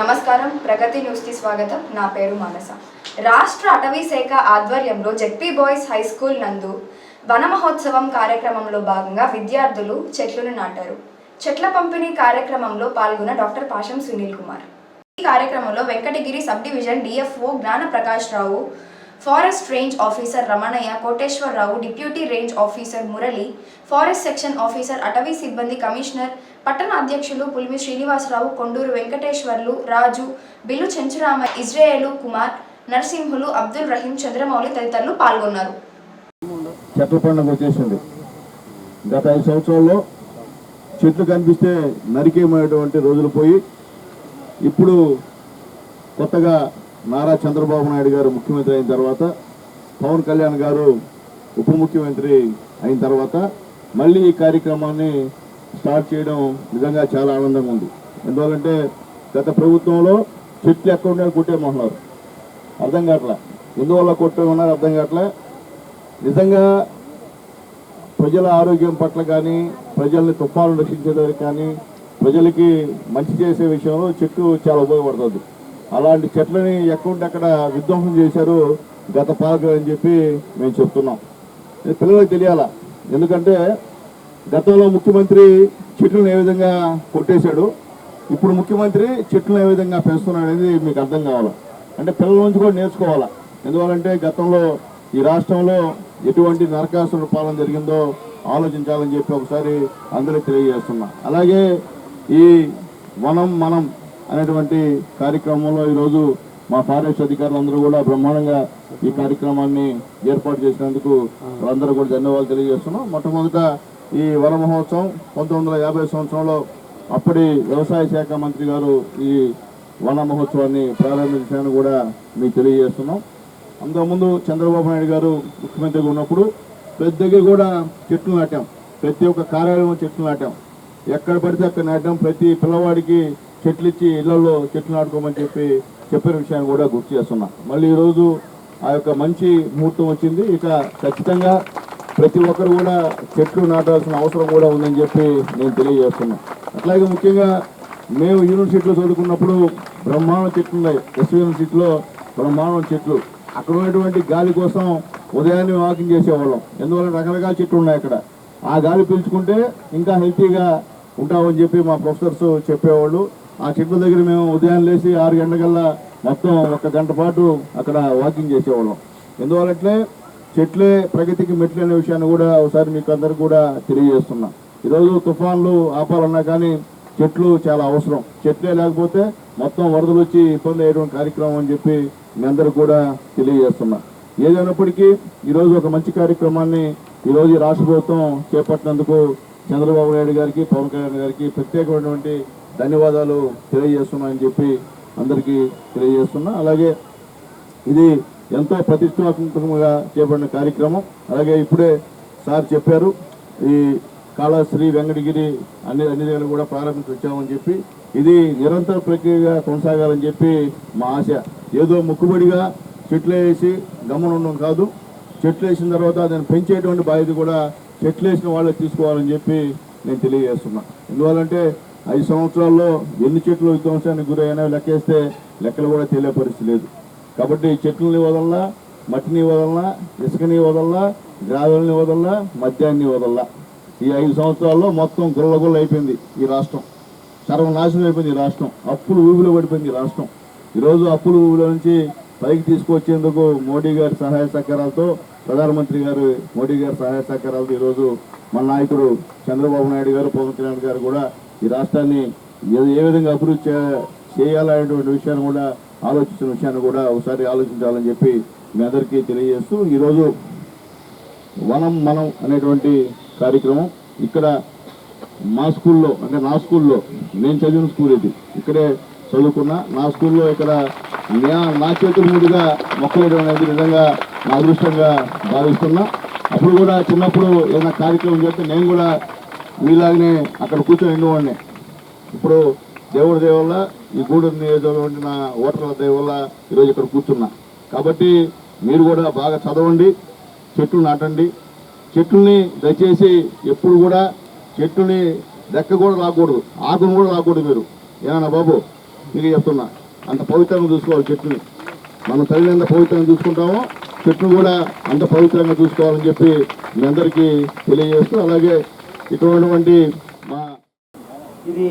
నమస్కారం. ప్రగతి న్యూస్కి స్వాగతం. నా పేరు మానస. రాష్ట్ర అటవీ శాఖ ఆధ్వర్యంలో జెడ్పీ బాయ్స్ హై స్కూల్ నందు వన మహోత్సవం కార్యక్రమంలో భాగంగా విద్యార్థులు చెట్లను నాటారు. చెట్ల పంపిణీ కార్యక్రమంలో పాల్గొన్న డాక్టర్ పాషం సునీల్ కుమార్. ఈ కార్యక్రమంలో Venkatagiri sub division DFO Jnana Prakash Rao forest range officer Ramanaiah Koteswararao deputy range officer Murali forest section officer అటవీ సిబ్బంది కమిషనర్ పట్టణ అధ్యక్షులు పులిమి శ్రీనివాసరావు కొండూరు వెంకటేశ్వర్లు రాజు బిల్లు చెంచురామ ఇజ్రాయేలు కుమార్ నరసింహులు అబ్దుల్ రహీం చంద్రమౌళి తదితరులు పాల్గొన్నారు. చెట్ల పండుగ వచ్చేసింది గత ఐదు సంవత్సరాల్లో చెట్లు కనిపిస్తే నరికేమైనటువంటి రోజులు పోయి ఇప్పుడు కొత్తగా నారా చంద్రబాబు నాయుడు గారు ముఖ్యమంత్రి అయిన తర్వాత పవన్ కళ్యాణ్ గారు ఉప ముఖ్యమంత్రి అయిన తర్వాత మళ్ళీ ఈ కార్యక్రమాన్ని స్టార్ట్ చేయడం నిజంగా చాలా ఆనందంగా ఉంది. ఎందువల్లంటే గత ప్రభుత్వంలో చెట్లు ఎక్కడ ఉన్నాయో కొట్టేమంటున్నారు అర్థం కావట్లే? ఎందువల్ల కొట్టేమన్నారు అర్థం కావట్లే? నిజంగా ప్రజల ఆరోగ్యం పట్ల కానీ ప్రజల్ని తుఫాను రక్షించేదానికి కానీ ప్రజలకి మంచి చేసే విషయంలో చెట్టు చాలా ఉపయోగపడుతుంది. అలాంటి చెట్లని ఎక్కడ విధ్వంసం చేశారు గత పాలకులు అని చెప్పి మేము చెప్తున్నాం. ఇది పిల్లలకు తెలియాలా? ఎందుకంటే గతంలో ముఖ్యమంత్రి చెట్లను ఏ విధంగా కొట్టేశాడు ఇప్పుడు ముఖ్యమంత్రి చెట్లను ఏ విధంగా పెంచుతున్నాడు అనేది మీకు అర్థం కావాలా? అంటే పిల్లల నుంచి కూడా నేర్చుకోవాలా? ఎందువల్లంటే గతంలో ఈ రాష్ట్రంలో ఎటువంటి నరకాసుర పాలన జరిగిందో ఆలోచించాలని చెప్పి ఒకసారి అందరికీ తెలియజేస్తున్నా. అలాగే ఈ వనం మనం అనేటువంటి కార్యక్రమంలో ఈరోజు మా ఫారెస్ట్ అధికారులు అందరూ కూడా బ్రహ్మాండంగా ఈ కార్యక్రమాన్ని ఏర్పాటు చేసినందుకు వాళ్ళందరూ కూడా ధన్యవాదాలు తెలియజేస్తున్నాం. మొట్టమొదట ఈ వన మహోత్సవం పంతొమ్మిది వందల యాభై సంవత్సరంలో అప్పటి వ్యవసాయ శాఖ మంత్రి గారు ఈ వన మహోత్సవాన్ని ప్రారంభించాలని కూడా మీకు తెలియజేస్తున్నాం. అంతకుముందు చంద్రబాబు నాయుడు గారు ముఖ్యమంత్రిగా ఉన్నప్పుడు పెద్దగా కూడా చెట్లు నాటాం. ప్రతి ఒక్క కార్యాలయం చెట్లు నాటాం. ఎక్కడ పడితే అక్కడ నాటాం. ప్రతి పిల్లవాడికి చెట్లు ఇచ్చి ఇళ్ళలో చెట్లు నాటుకోమని చెప్పి చెప్పిన విషయాన్ని కూడా గుర్తు చేస్తున్నా. మళ్ళీ ఈరోజు ఆ యొక్క మంచి ముహూర్తం వచ్చింది. ఇక ఖచ్చితంగా ప్రతి ఒక్కరు కూడా చెట్లు నాటాల్సిన అవసరం కూడా ఉందని చెప్పి నేను తెలియజేస్తున్నా. అట్లాగే ముఖ్యంగా మేము యూనివర్సిటీలో చదువుకున్నప్పుడు బ్రహ్మాండ చెట్లు ఉన్నాయి. ఎస్ యూనివర్సిటీలో బ్రహ్మాండం చెట్లు. అక్కడ ఉన్నటువంటి గాలి కోసం ఉదయాన్నే వాకింగ్ చేసేవాళ్ళం. ఎందువల్ల రకరకాల చెట్లు ఉన్నాయి అక్కడ. ఆ గాలి పీల్చుకుంటే ఇంకా హెల్తీగా ఉంటామని చెప్పి మా ప్రొఫెసర్స్ చెప్పేవాళ్ళు. ఆ చెట్ల దగ్గర మేము ఉదయం లేచి ఆరు గంటలకల్లా మొత్తం ఒక గంట పాటు అక్కడ వాకింగ్ చేసేవాళ్ళం. ఎందువల్లంటే చెట్లే ప్రగతికి మెట్లు అనే విషయాన్ని కూడా ఒకసారి మీకు అందరు కూడా తెలియజేస్తున్నా. ఈరోజు తుఫాన్లు ఆపాలన్నా కానీ చెట్లు చాలా అవసరం. చెట్లే లేకపోతే మొత్తం వరదలు వచ్చి ఇబ్బంది అయ్యేటువంటి కార్యక్రమం అని చెప్పి మీ అందరికి కూడా తెలియజేస్తున్నా. ఏదైనప్పటికీ ఈరోజు ఒక మంచి కార్యక్రమాన్ని ఈరోజు రాష్ట్ర ప్రభుత్వం చేపట్టినందుకు చంద్రబాబు నాయుడు గారికి పవన్ కళ్యాణ్ గారికి ప్రత్యేకమైనటువంటి ధన్యవాదాలు తెలియజేస్తున్నామని చెప్పి అందరికీ తెలియజేస్తున్నా. అలాగే ఇది ఎంతో ప్రతిష్టాత్మకంగా చేపడిన కార్యక్రమం. అలాగే ఇప్పుడే సార్ చెప్పారు ఈ కాళశ్రీ వెంకటగిరి అన్ని అన్ని దగ్గర కూడా ప్రారంభించి వచ్చామని చెప్పి. ఇది నిరంతర ప్రక్రియగా కొనసాగాలని చెప్పి మా ఆశ. ఏదో ముక్కుబడిగా చెట్లు వేసి గమనం కాదు చెట్లు వేసిన తర్వాత దాన్ని పెంచేటువంటి బాధ్యత కూడా చెట్లు వేసిన వాళ్ళకి తీసుకోవాలని చెప్పి నేను తెలియజేస్తున్నా. ఎందువల్లంటే ఐదు సంవత్సరాల్లో ఎన్ని చెట్లు విధ్వంసానికి గురైనా లెక్కేస్తే లెక్కలు కూడా తెలియ పరిస్థితి లేదు కాబట్టి చెట్లని వదలలా మట్టిని వదలలా ఇసుకని వదలలా గ్రావెల్ని వదలలా మద్యాన్ని వదలలా ఈ ఐదు సంవత్సరాల్లో మొత్తం గుల్లగుల్ల అయిపోయింది ఈ రాష్ట్రం. సర్వనాశనం అయిపోయింది ఈ రాష్ట్రం. అప్పులు ఊబిలో పడిపోయింది ఈ రాష్ట్రం. ఈరోజు అప్పులు ఊబిలో నుంచి పైకి తీసుకొచ్చేందుకు మోడీ గారి సహాయ సహకారాలతో ప్రధానమంత్రి గారు మోడీ గారి సహాయ సహకారాలతో ఈరోజు మన నాయకుడు చంద్రబాబు నాయుడు గారు పవన్ కళ్యాణ్ గారు కూడా ఈ రాష్ట్రాన్ని ఏ ఏ విధంగా అభివృద్ధి చేయాలనేటువంటి విషయాన్ని కూడా ఆలోచించిన విషయాన్ని కూడా ఒకసారి ఆలోచించాలని చెప్పి మీ అందరికీ తెలియజేస్తూ ఈరోజు వనం మనం అనేటువంటి కార్యక్రమం ఇక్కడ మా స్కూల్లో అంటే నా స్కూల్లో నేను చదివిన స్కూల్ ఇది. ఇక్కడే చదువుకున్నా నా స్కూల్లో ఇక్కడ నా- నా చేతుల మీదుగా మొక్కలు వేయడం అనేది నిజంగా నా అదృష్టంగా భావిస్తున్నా. అప్పుడు కూడా చిన్నప్పుడు ఏదైనా కార్యక్రమం చేస్తే నేను కూడా మీలాగనే అక్కడ కూర్చొని ఉండేవాడిని. ఇప్పుడు దేవుడి దేవుళ్ళ ఈ గూడూరు నియోజకవర్గం నా ఓటర్ల దేవల్ల ఈరోజు ఇక్కడ కూర్చున్నా. కాబట్టి మీరు కూడా బాగా చదవండి చెట్లు నాటండి. చెట్లని దయచేసి ఎప్పుడు కూడా చెట్టుని రెక్క కూడా రాకూడదు ఆకును కూడా రాకూడదు మీరు. ఏనా బాబు? మీకు చెప్తున్నా. అంత పవిత్రంగా చూసుకోవాలి చెట్టుని. మనం తల్లిని ఎంత పవిత్రంగా చూసుకుంటామో చెట్టును కూడా అంత పవిత్రంగా చూసుకోవాలని చెప్పి మీ అందరికీ తెలియజేస్తూ అలాగే ఇటువంటి మా ఇది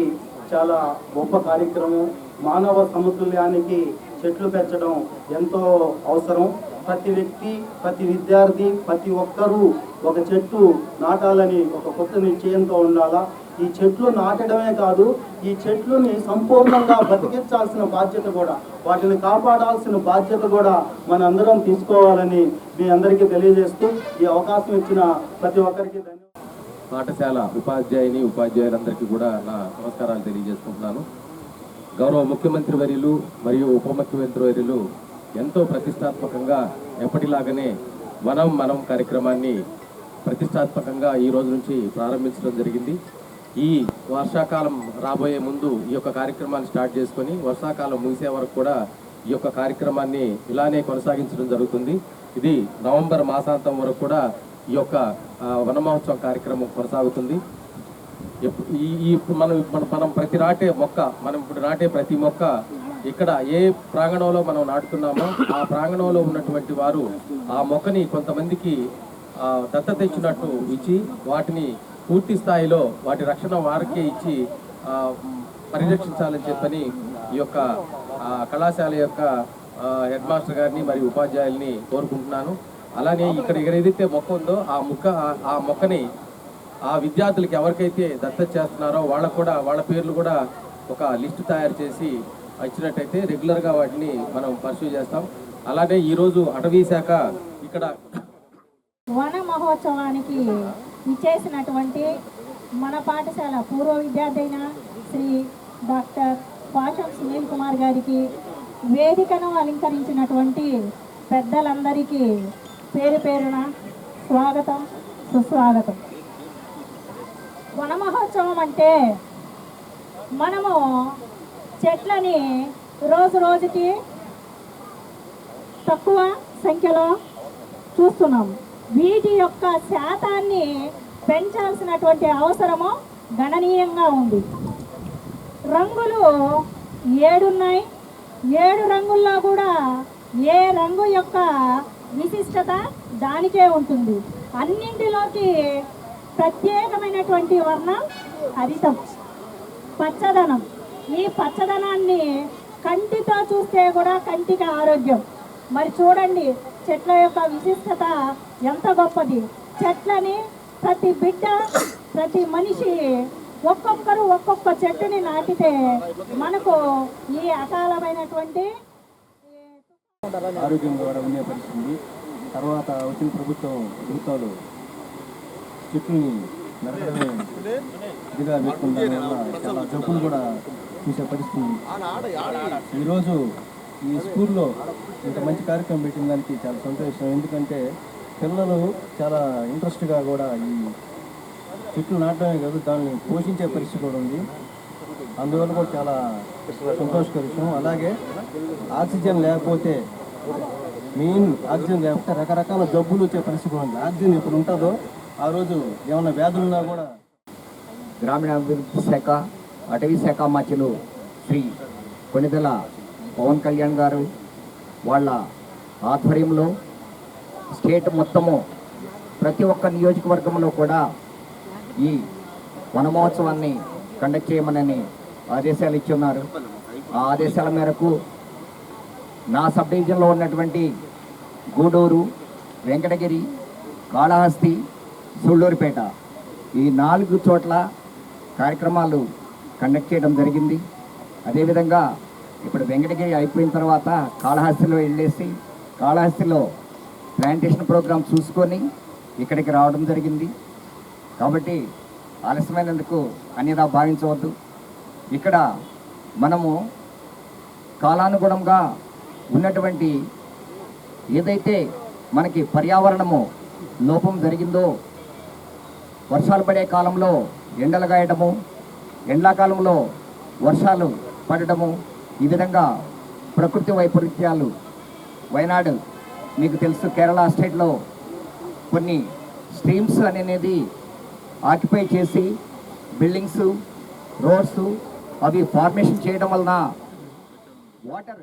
చాలా గొప్ప కార్యక్రమం. మానవ సమతుల్యానికి చెట్లు పెంచడం ఎంతో అవసరం. ప్రతి వ్యక్తి ప్రతి విద్యార్థి ప్రతి ఒక్కరూ ఒక చెట్టు నాటాలని ఒక కొత్త నిశ్చయంతో ఉండాలా? ఈ చెట్లు నాటడమే కాదు ఈ చెట్లుని సంపూర్ణంగా బతికించాల్సిన బాధ్యత కూడా వాటిని కాపాడాల్సిన బాధ్యత కూడా మనందరం తీసుకోవాలని మీ అందరికీ తెలియజేస్తూ ఈ అవకాశం ఇచ్చిన ప్రతి ఒక్కరికి ధన్యవాదాలు. పాఠశాల ఉపాధ్యాయుని ఉపాధ్యాయులందరికీ కూడా నా నమస్కారాలు తెలియజేసుకుంటున్నాను. గౌరవ ముఖ్యమంత్రి వర్యులు మరియు ఉప ముఖ్యమంత్రి వర్యులు ఎంతో ప్రతిష్టాత్మకంగా ఎప్పటిలాగానే వనం మనం కార్యక్రమాన్ని ప్రతిష్టాత్మకంగా ఈ రోజు నుంచి ప్రారంభించడం జరిగింది. ఈ వర్షాకాలం రాబోయే ముందు ఈ యొక్క కార్యక్రమాన్ని స్టార్ట్ చేసుకొని వర్షాకాలం ముగిసే వరకు కూడా ఈ యొక్క కార్యక్రమాన్ని ఇలానే కొనసాగించడం జరుగుతుంది. ఇది నవంబర్ మాసాంతం వరకు కూడా ఈ యొక్క వనమహోత్సవం కార్యక్రమం కొనసాగుతుంది. ఈ ఈ మనం మనం మనం ప్రతి నాటే మొక్క మనం ఇప్పుడు నాటే ప్రతి మొక్క ఇక్కడ ఏ ప్రాంగణంలో మనం నాటుతున్నామో ఆ ప్రాంగణంలో ఉన్నటువంటి వారు ఆ మొక్కని కొంతమందికి దత్త దత్తత ఇచ్చినట్టు ఇచ్చి వాటిని పూర్తి స్థాయిలో వాటి రక్షణ వారికే ఇచ్చి పరిరక్షించాలని చెప్పని ఈ యొక్క కళాశాల యొక్క హెడ్ మాస్టర్ గారిని మరియు ఉపాధ్యాయుల్ని కోరుకుంటున్నాను. అలానే ఇక్కడ ఇక్కడ ఏదైతే మొక్క ఉందో ఆ మొక్క ఆ- మొక్కని ఆ విద్యార్థులకి ఎవరికైతే దత్త చేస్తున్నారో వాళ్ళకు కూడా వాళ్ళ పేర్లు కూడా ఒక లిస్టు తయారు చేసి ఇచ్చినట్టయితే రెగ్యులర్గా వాటిని మనం పర్సూ చేస్తాం. అలానే ఈరోజు అటవీ శాఖ ఇక్కడ వన మహోత్సవానికి ఇచ్చేసినటువంటి మన పాఠశాల పూర్వ విద్యార్థి అయిన శ్రీ డాక్టర్ పాషం సునీల్ కుమార్ గారికి వేదికను అలంకరించినటువంటి పెద్దలందరికీ పేరు పేరున స్వాగతం సుస్వాగతం. వన మహోత్సవం అంటే మనము చెట్లని రోజు రోజుకి తక్కువ సంఖ్యలో చూస్తున్నాము వీటి యొక్క శాతాన్ని పెంచాల్సినటువంటి అవసరము గణనీయంగా ఉంది. రంగులు ఏడున్నాయి. ఏడు రంగుల్లో కూడా ఏ రంగు యొక్క విశిష్టత దానికే ఉంటుంది. అన్నింటిలోకి ప్రత్యేకమైనటువంటి వర్ణం హరితం. పచ్చదనం. ఈ పచ్చదనాన్ని కంటితో చూస్తే కూడా కంటికి ఆరోగ్యం. మరి చూడండి చెట్ల యొక్క విశిష్టత ఎంత గొప్పది. చెట్లని ప్రతి బిడ్డ ప్రతి మనిషి ఒక్కొక్కరు ఒక్కొక్క చెట్టుని నాటితే మనకు ఈ అకాలమైనటువంటి ఆరోగ్యం కూడా ఉండే పరిస్థితి తర్వాత వచ్చిన ప్రభుత్వం ప్రభుత్వాలు చెట్లని నరకడమే ఇదిగా పెట్టుకున్న వల్ల చాలా జబ్బులు కూడా చూసే పరిస్థితి ఈరోజు ఈ స్కూల్లో ఇంత మంచి కార్యక్రమం పెట్టిన దానికి చాలా సంతోషం. ఎందుకంటే పిల్లలు చాలా ఇంట్రెస్ట్గా కూడా ఈ చెట్లు నాటడమే కాదు దాన్ని పోషించే పరిస్థితి కూడా ఉంది. అందువల్ల కూడా చాలా సంతోషకర విషయం అలాగే ఆక్సిజన్ లేకపోతే మెయిన్ ఆక్సిజన్ లేకపోతే రకరకాల జబ్బులు వచ్చే పరిస్థితి ఉంది. ఆక్సిజన్ ఎప్పుడు ఉంటుందో ఆ రోజు ఏమైనా వ్యాధులు ఉన్నా కూడా గ్రామీణాభివృద్ధి శాఖ అటవీ శాఖ మధ్యలు శ్రీ కొనిదెల పవన్ కళ్యాణ్ గారు వాళ్ళ ఆధ్వర్యంలో స్టేట్ మొత్తము ప్రతి ఒక్క నియోజకవర్గంలో కూడా ఈ వన మహోత్సవాన్ని కండక్ట్ చేయమనని ఆదేశాలు ఇచ్చి ఉన్నారు ఆ ఆదేశాల మేరకు నా సబ్ డివిజన్లో ఉన్నటువంటి గూడూరు వెంకటగిరి కాళహస్తి సుళ్ళూరుపేట ఈ నాలుగు చోట్ల కార్యక్రమాలు కండక్ట్ చేయడం జరిగింది. అదేవిధంగా ఇప్పుడు వెంకటగిరి అయిపోయిన తర్వాత కాళహస్తిలో వెళ్ళేసి కాళహస్తిలో ప్లాంటేషన్ ప్రోగ్రామ్ చూసుకొని ఇక్కడికి రావడం జరిగింది. కాబట్టి ఆలస్యమైనందుకు అన్యదా భావించవద్దు. ఇక్కడ మనము కాలానుగుణంగా ఉన్నటువంటి ఏదైతే మనకి పర్యావరణము లోపం జరిగిందో వర్షాలు పడే కాలంలో ఎండలు గాయటము ఎండాకాలంలో వర్షాలు పడటము ఈ విధంగా ప్రకృతి వైపరీత్యాలు వైనాడు మీకు తెలుసు కేరళ స్టేట్లో కొన్ని స్ట్రీమ్స్ అనేది ఆక్యుపై చేసి బిల్డింగ్స్ రోడ్స్ అవి ఫార్మేషన్ చేయడం వలన వాటర్